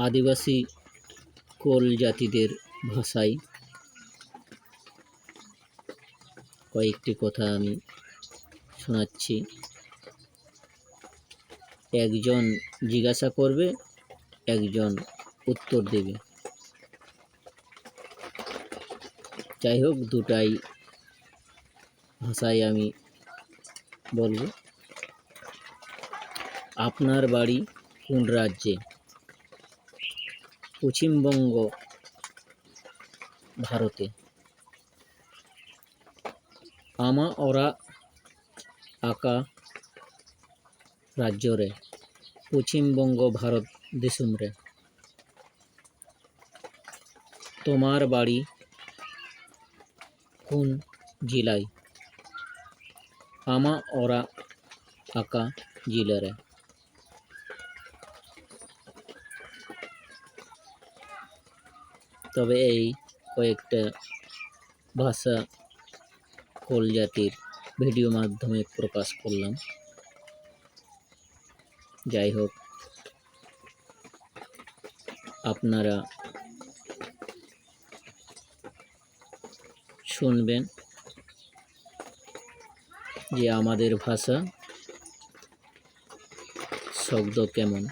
আদিবাসী কোল জাতিদের ভাষায় কয়েকটি কথা আমি শোনাচ্ছি। একজন জিজ্ঞাসা করবে, একজন উত্তর দেবে। যাই হোক, দুটাই ভাষায় আমি বলব। আপনার বাড়ি কোন রাজ্যে? পশ্চিমবঙ্গ, ভারতে। আমা ওরা আঁকা রাজ্যরে, পশ্চিমবঙ্গ, ভারত দিসুম রে তোমার বাড়ি কোন জেলায়? আমা ওরা আঁকা জেলারে। তবে এই কয়েকটা ভাষা কোল জাতির ভিডিও মাধ্যমে প্রকাশ করলাম। যাই হোক, আপনারা শুনবেন যে আমাদের ভাষা শব্দ কেমন।